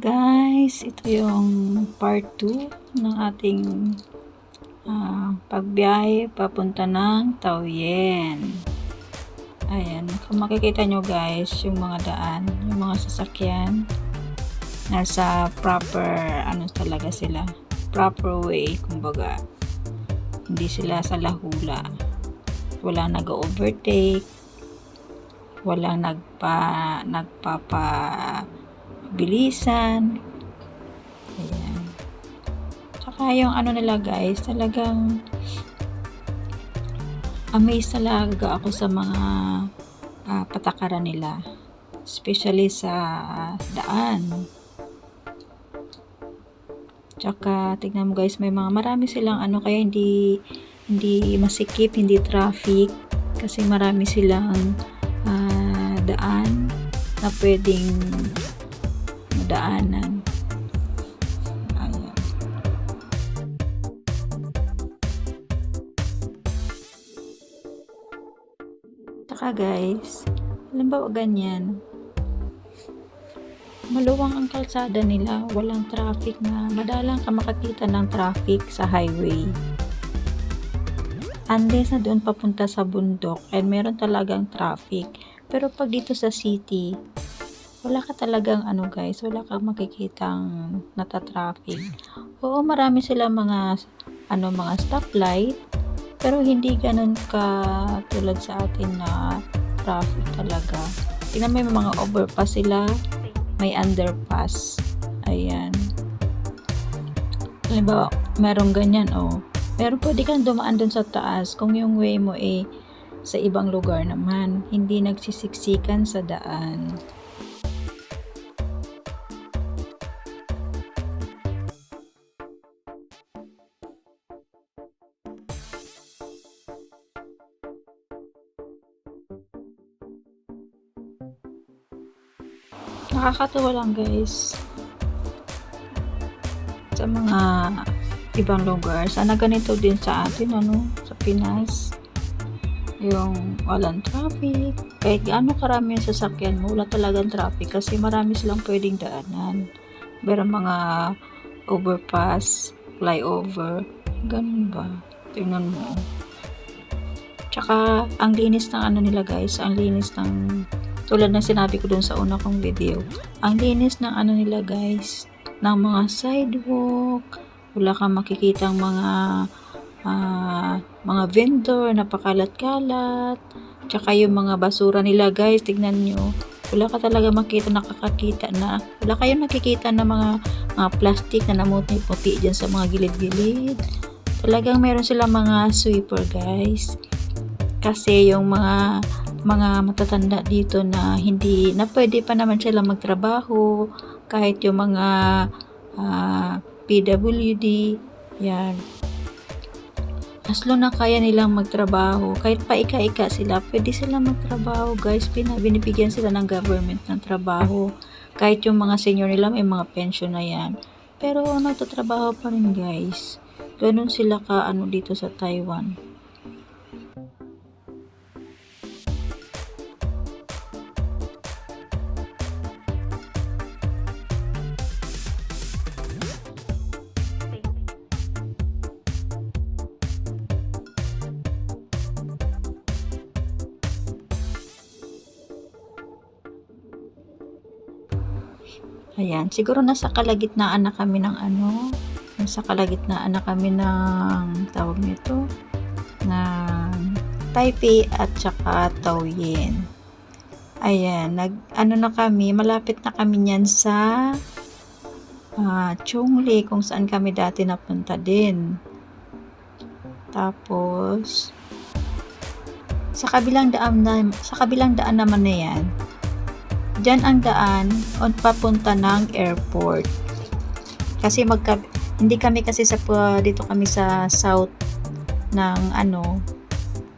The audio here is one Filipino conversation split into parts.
Guys, ito yung part 2 ng ating ah, pagbiyahe papunta ng Tauyen. Ayan, kung makikita nyo guys, yung mga daan, yung mga sasakyan, nasa proper, ano talaga sila, proper way, kumbaga. Hindi sila sa lahula. Walang nag-overtake, walang nagpa, nagpapa, bilisan. Ayan. Tsaka yung ano nila guys, talagang amazed talaga ako sa mga ah, patakaran nila. Especially sa daan. Tsaka tignan mo guys, may mga marami silang ano kaya hindi hindi masikip, hindi traffic kasi marami silang ah, daan na pwedeng daanan. Ayan. Taka guys, halimbawa ganyan, maluwang ang kalsada nila, walang traffic na, madalang ka makakita ng traffic sa highway. Unless na doon papunta sa bundok and meron talagang traffic. Pero pag dito sa city, wala ka talagang ano guys, wala kang makikitang nata-traffic. Oo, marami sila mga ano mga stoplight, pero hindi ganun ka tulad sa atin na traffic talaga. Tingnan yung mga overpass sila, may underpass. Ayan. Halimbawa, merong ganyan, oh. Pero pwede kang dumaan dun sa taas kung yung way mo eh sa ibang lugar naman. Hindi nagsisiksikan sa daan. Nakakatuwa lang guys. Sa mga ibang lugar. Sana ganito din sa atin, ano, sa Pinas. Yung walang traffic. Kahit gaano karami yung sasakyan mo, wala talagang traffic kasi marami silang pwedeng daanan. Pero mga overpass, flyover, ganun ba? Tingnan mo. Tsaka, ang linis ng ano nila guys, ang linis ng tulad ng sinabi ko dun sa una kong video, ang linis ng ano nila guys, ng mga sidewalk, wala kang makikitang mga ah, mga vendor na pakalat-kalat, tsaka yung mga basura nila guys, tignan nyo, wala ka talaga makita nakakakita na, wala kayong nakikita na mga, mga plastic na namuti-puti dyan sa mga gilid-gilid. Talagang meron silang mga sweeper guys. Kasi yung mga mga matatanda dito na hindi na pwede pa naman sila magtrabaho kahit yung mga ah, PWD yan. As long na kaya nilang magtrabaho kahit pa ika-ika sila pwede sila magtrabaho guys. Binibigyan sila ng government ng trabaho. Kahit yung mga senior nila may mga pension na yan. Pero nagtatrabaho pa rin guys. Ganun sila ka ano dito sa Taiwan Ayan, siguro nasa kalagitnaan na kami ng ano, nasa kalagitnaan na kami ng tawag nito, ng Taipei at saka Taoyuan. Ayan, nag ano na kami, malapit na kami niyan sa ah, Chongli kung saan kami dati napunta din. Tapos sa kabilang daan na, sa kabilang daan naman na 'yan, Diyan ang daan on papunta ng airport. Kasi magka hindi kami kasi sa dito kami sa south ng ano.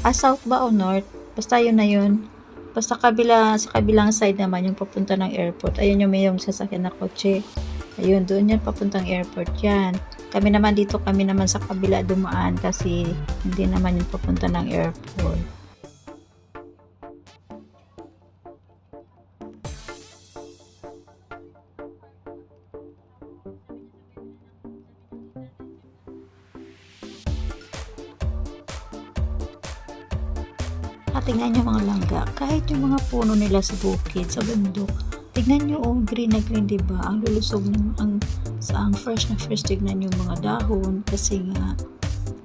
Ah south ba o north? Basta yun na yun. Basta kabila sa kabilang side naman yung papunta ng airport. Ayun yung may yung sasakyan na kotse. Ayun doon yan papuntang airport yan. Kami naman dito kami naman sa kabila dumaan kasi hindi naman yung papunta ng airport Tsaka tingnan nyo mga langga, kahit yung mga puno nila sa bukid, sa bundok, tingnan nyo oh, green na green, di ba? Ang lulusog ng, ang, sa ang fresh na fresh, tignan yung mga dahon, kasi nga,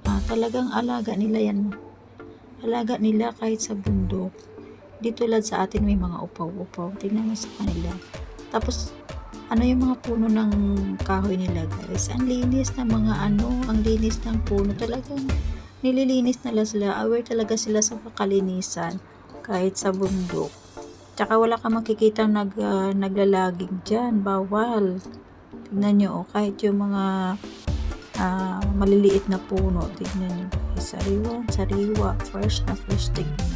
ah, talagang alaga nila yan. Alaga nila kahit sa bundok. Di tulad sa atin may mga upaw-upaw. Tingnan mo sa kanila. Tapos, ano yung mga puno ng kahoy nila guys? Ang linis ng mga ano, ang linis ng puno. Talagang nililinis nila sila. Aware talaga sila sa kalinisan kahit sa bundok. Tsaka wala ka makikita nag, ah, naglalaging dyan. Bawal. Tignan nyo, oh, kahit yung mga ah, maliliit na puno. Tignan nyo. Sariwa, sariwa. Fresh na fresh tignan.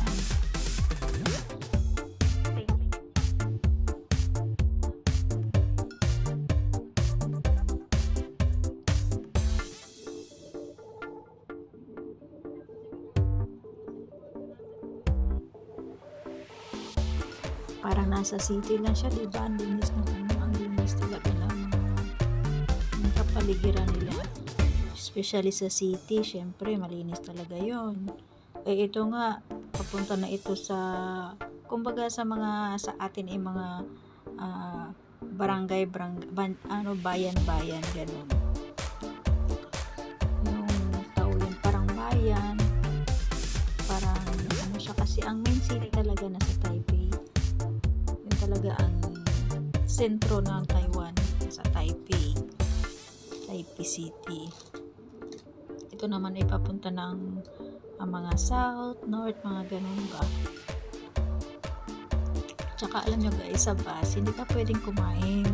Parang nasa city lang siya, di ba? Ang linis ng ano, ang linis talaga ng mga kapaligiran nila. Especially sa city, syempre, malinis talaga yon. Eh, ito nga, papunta na ito sa, kumbaga sa mga, sa atin ay mga ah, barangay, barangay, ban, ano, bayan-bayan, ganun. Yung tao yun, parang bayan, parang, ano siya, kasi ang main city talaga nasa Taipei talaga ang sentro ng Taiwan sa Taipei Taipei City. Ito naman ay papunta ng ang mga south, north, mga ganun ba? Tsaka alam nyo guys sa bus hindi ka pwedeng kumain.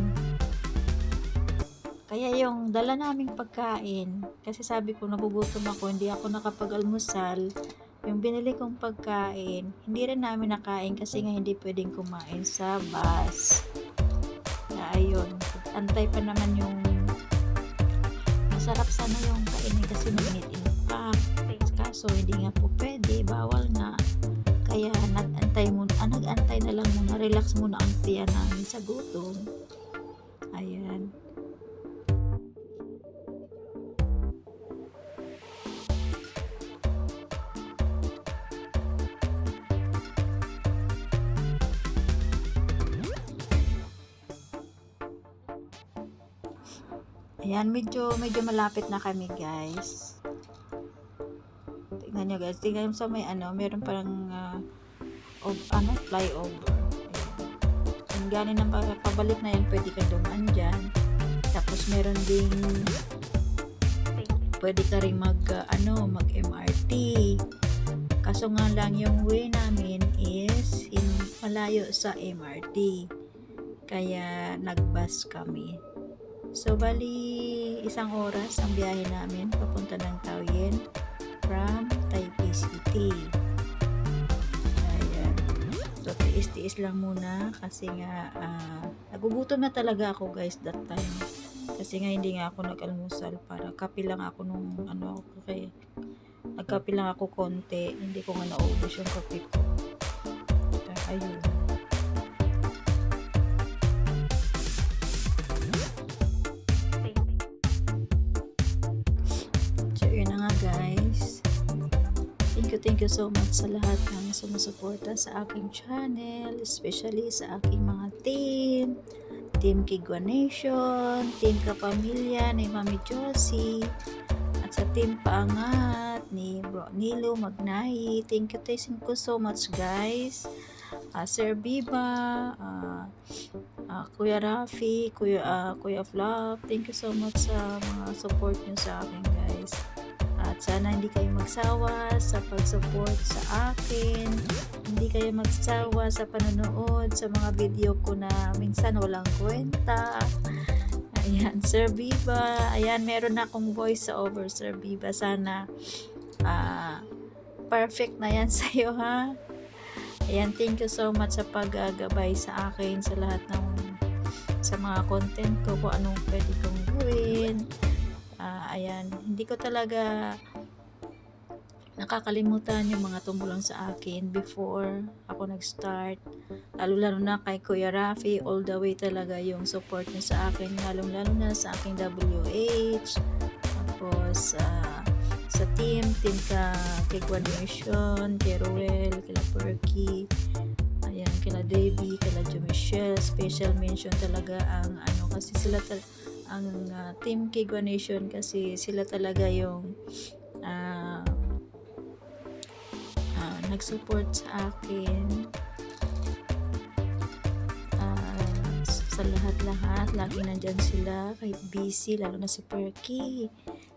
Kaya yung dala naming pagkain kasi sabi ko nagugutom ako hindi ako nakapag-almusal yung binili kong pagkain, hindi rin namin nakain kasi nga hindi pwedeng kumain sa bus. Na ayun, antay pa naman yung masarap sana yung kainin kasi mainit-init pa. Kaso hindi nga po pwede, bawal nga. Kaya nag-antay muna, ah, nag-antay na lang muna, relax muna ang tiyan namin sa gutom. Ayan. Ayan, medyo, medyo malapit na kami, guys. Tingnan nyo, guys. Tingnan nyo sa may, ano, meron parang, uh, of, ano, flyover. Ayan. Ganin ng pa- pabalik na yan, pwede ka dumaan dyan. Tapos, meron ding, pwede ka rin mag, uh, ano, mag MRT. Kaso nga lang, yung way namin is in, malayo sa MRT. Kaya, nag-bus kami. So, bali, isang oras ang biyahe namin papunta ng Taoyuan from Taipei City. Ayan. So, tiis-tiis lang muna kasi nga, ah, nagugutom na talaga ako guys that time. Kasi nga, hindi nga ako nag-almusal para kape lang ako nung, ano, kay, nagkape lang ako konti. Hindi ko nga naubos yung kape ko. Ayun. Thank you, thank you so much sa lahat ng sumusuporta sa aking channel, especially sa aking mga team, Team Kigwa Nation, Team Kapamilya ni Mami Josie, at sa Team Paangat ni Bro Nilo Magnay. Thank you, thank you so much guys. Ah, Sir Biba, ah, ah, Kuya Rafi, Kuya, ah, Kuya Flop, thank you so much sa mga support nyo sa akin guys. Sana hindi kayo magsawa sa pag-support sa akin. Hindi kayo magsawa sa panonood sa mga video ko na minsan walang kwenta. Ayan, Sir Biba. Ayan, meron na akong voice over, Sir Biba. Sana ah, perfect na yan sa'yo, ha? Ayan, thank you so much sa paggagabay sa akin sa lahat ng sa mga content ko kung anong pwede kong gawin. Ah, ayan, hindi ko talaga nakakalimutan yung mga tumulong sa akin before ako nag-start. Lalo-lalo na kay Kuya Rafi, all the way talaga yung support niya sa akin, lalong-lalo na sa aking WH. Tapos, ah, sa team, team ka kay Guanation, kay Ruel, kila Perky, ayan, kila Davey, kila Jo Michelle, special mention talaga ang ano kasi sila tal- ang ah, team kay Guanation kasi sila talaga yung ah ah, nag-support sa akin. Ah, sa lahat-lahat lagi nandyan sila kahit busy lalo na si Perky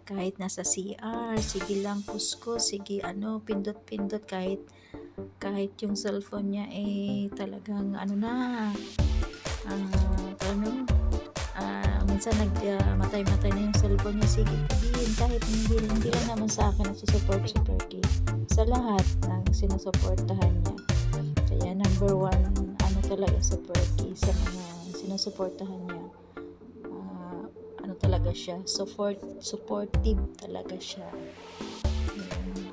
kahit nasa CR sige lang kuskus sige ano pindot-pindot kahit kahit yung cellphone niya eh talagang ano na ah minsan nagmatay-matay na yung cellphone niya. Sige din kahit hindi, hindi lang naman sa akin nagsusupport si Perky sa lahat ng sinusuportahan niya. Kaya number one ano talaga si Perky sa mga sinusuportahan niya. Ah, ano talaga siya support supportive talaga siya. Ayan.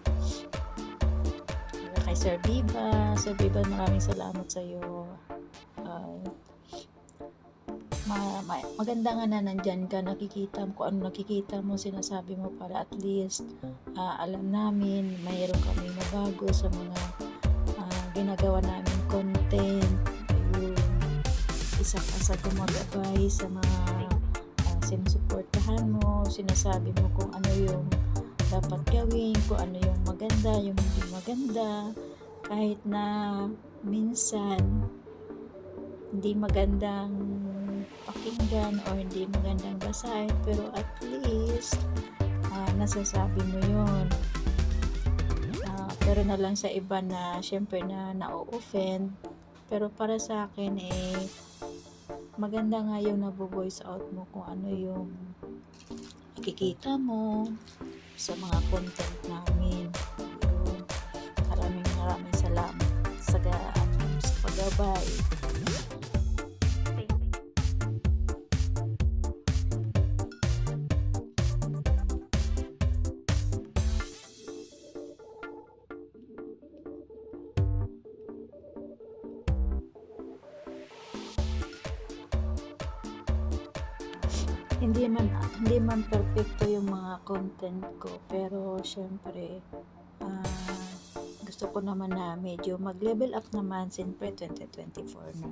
kay Sir Viva Sir Viva maraming salamat sa iyo ma, ma, maganda nga na nandyan ka nakikita mo kung ano nakikita mo sinasabi mo para at least ah, alam namin mayroon kami mabago sa mga ah, ginagawa namin content. Ayun. Isa ka sa gumagabay sa mga ah, sinusuportahan mo sinasabi mo kung ano yung dapat gawin kung ano yung maganda yung hindi maganda. Kahit na minsan hindi magandang pakinggan or hindi magandang basahin pero at least ah, nasasabi mo yun. Ah, pero na lang sa iba na syempre na na-offend pero para sa akin eh maganda nga yung nabo-voice out mo kung ano yung nakikita mo sa mga content namin. Maraming maraming salamat sa, ano, sa paggabay hindi man hindi man perfecto yung mga content ko pero syempre ah, gusto ko naman na medyo mag level up naman siyempre 2024 na.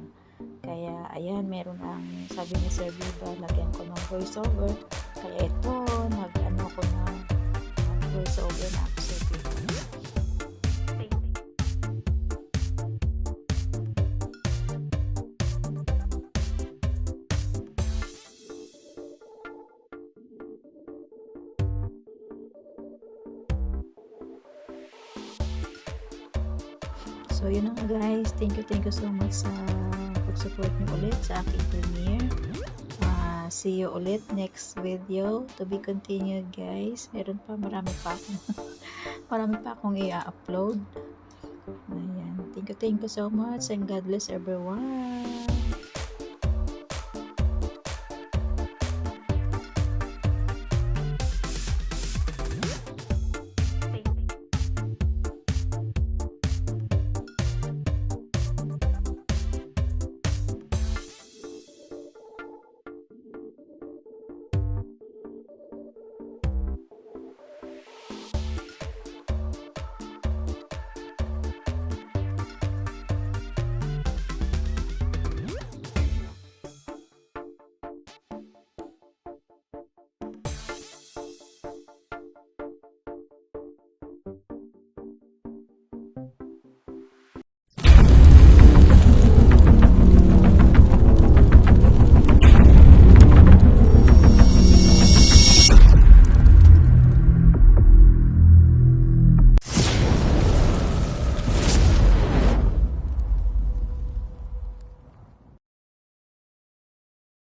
Kaya ayan meron ang sabi ni Sir Viva lagyan ko ng voiceover. Kaya ito nag ano ko nag voiceover na So, yun na nga guys. Thank you, thank you so much sa pag-support niyo ulit sa aking premiere. Ah, see you ulit next video. To be continued guys. Meron pa, marami pa akong, marami pa akong i-upload. Ayan. Thank you, thank you so much and God bless everyone.